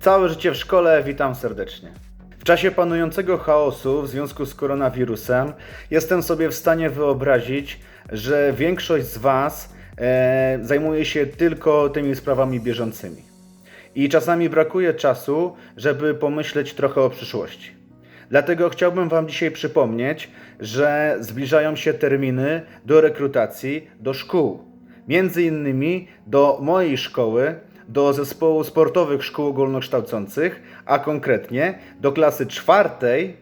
Całe życie w szkole witam serdecznie. W czasie panującego chaosu w związku z koronawirusem jestem sobie w stanie wyobrazić, że większość z Was e, zajmuje się tylko tymi sprawami bieżącymi. I czasami brakuje czasu, żeby pomyśleć trochę o przyszłości. Dlatego chciałbym Wam dzisiaj przypomnieć, że zbliżają się terminy do rekrutacji do szkół. Między innymi do mojej szkoły, do zespołu sportowych szkół ogólnokształcących, a konkretnie do klasy czwartej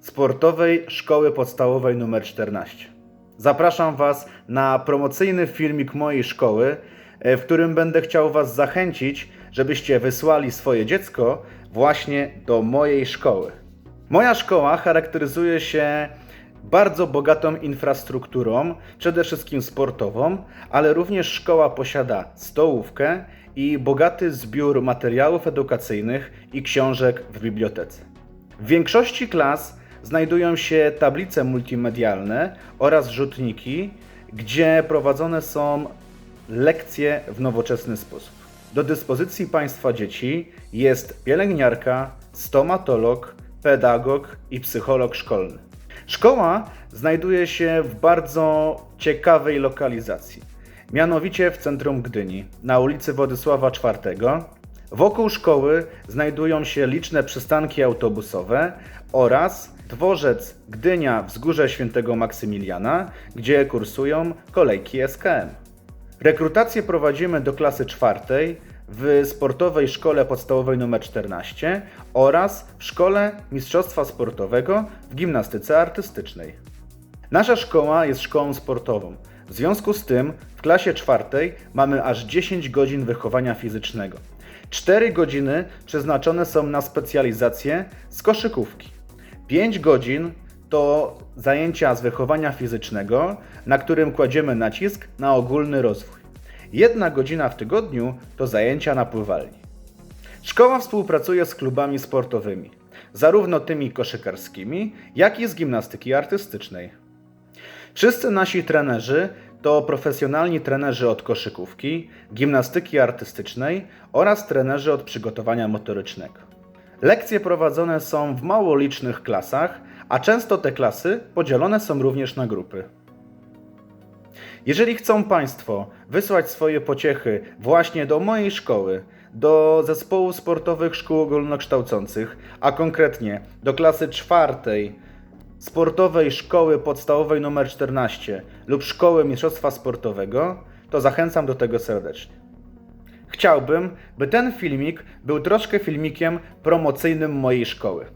sportowej szkoły podstawowej nr 14. Zapraszam Was na promocyjny filmik mojej szkoły, e, w którym będę chciał Was zachęcić, żebyście wysłali swoje dziecko właśnie do mojej szkoły. Moja szkoła charakteryzuje się bardzo bogatą infrastrukturą, przede wszystkim sportową, ale również szkoła posiada stołówkę i bogaty zbiór materiałów edukacyjnych i książek w bibliotece. W większości klas znajdują się tablice multimedialne oraz rzutniki, gdzie prowadzone są lekcje w nowoczesny sposób. Do dyspozycji Państwa dzieci jest pielęgniarka, stomatolog, pedagog i psycholog szkolny. Szkoła znajduje się w bardzo ciekawej lokalizacji, mianowicie w centrum Gdyni, na ulicy Władysława IV. Wokół szkoły znajdują się liczne przystanki autobusowe oraz dworzec Gdynia Wzgórze Świętego Maksymiliana, gdzie kursują kolejki SKM. Rekrutację prowadzimy do klasy czwartej w sportowej szkole podstawowej nr 14 oraz w szkole mistrzostwa sportowego w gimnastyce artystycznej. Nasza szkoła jest szkołą sportową. W związku z tym w klasie czwartej mamy aż 10 godzin wychowania fizycznego. 4 godziny przeznaczone są na specjalizację z koszykówki. 5 godzin to zajęcia z wychowania fizycznego, na którym kładziemy nacisk na ogólny rozwój. Jedna godzina w tygodniu to zajęcia na pływalni. Szkoła współpracuje z klubami sportowymi, zarówno tymi koszykarskimi, jak i z gimnastyki artystycznej. Wszyscy nasi trenerzy to profesjonalni trenerzy od koszykówki, gimnastyki artystycznej oraz trenerzy od przygotowania motorycznego. Lekcje prowadzone są w mało licznych klasach, a często te klasy podzielone są również na grupy. Jeżeli chcą Państwo wysłać swoje pociechy właśnie do mojej szkoły, do zespołu sportowych szkół ogólnokształcących, a konkretnie do klasy czwartej sportowej szkoły podstawowej nr 14 lub szkoły mistrzostwa sportowego, to zachęcam do tego serdecznie. Chciałbym, by ten filmik był troszkę filmikiem promocyjnym mojej szkoły.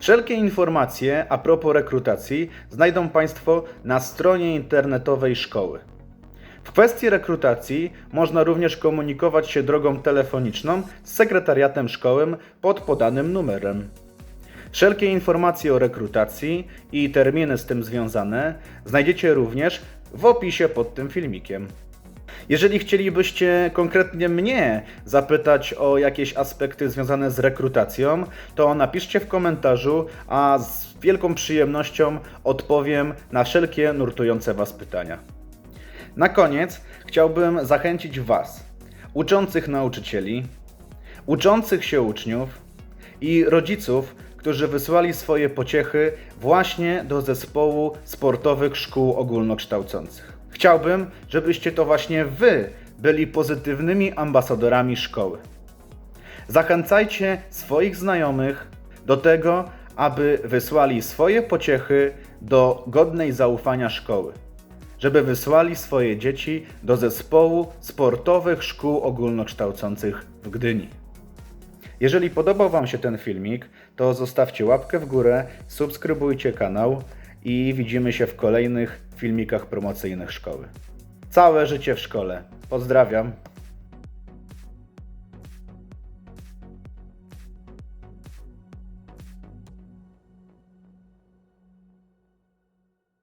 Wszelkie informacje a propos rekrutacji znajdą Państwo na stronie internetowej szkoły. W kwestii rekrutacji można również komunikować się drogą telefoniczną z sekretariatem szkoły pod podanym numerem. Wszelkie informacje o rekrutacji i terminy z tym związane znajdziecie również w opisie pod tym filmikiem. Jeżeli chcielibyście konkretnie mnie zapytać o jakieś aspekty związane z rekrutacją, to napiszcie w komentarzu, a z wielką przyjemnością odpowiem na wszelkie nurtujące Was pytania. Na koniec chciałbym zachęcić Was, uczących nauczycieli, uczących się uczniów i rodziców, którzy wysłali swoje pociechy właśnie do zespołu sportowych szkół ogólnokształcących. Chciałbym, żebyście to właśnie Wy byli pozytywnymi ambasadorami szkoły. Zachęcajcie swoich znajomych do tego, aby wysłali swoje pociechy do godnej zaufania szkoły. Żeby wysłali swoje dzieci do zespołu sportowych szkół ogólnokształcących w Gdyni. Jeżeli podobał Wam się ten filmik, to zostawcie łapkę w górę, subskrybujcie kanał i widzimy się w kolejnych filmikach promocyjnych szkoły. Całe życie w szkole. Pozdrawiam.